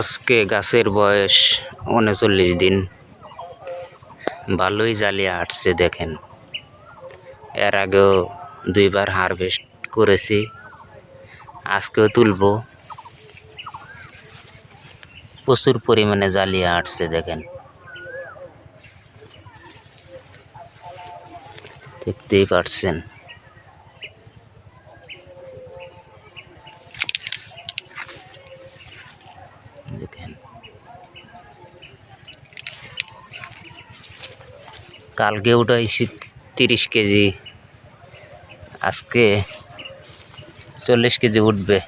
আজকে গাছের বয়স উনচল্লিশ দিন। ভালোই জালিয়া আসছে দেখেন। এর আগেও দুইবার হারভেস্ট করেছি, আজকেও তুলবো। প্রচুর পরিমাণে জালিয়া আসছে দেখেন। দেখতেই পারছেন দেখেন কালকে উঠাইছি তিরিশ কেজি। আজকে চল্লিশ কেজি উঠবে।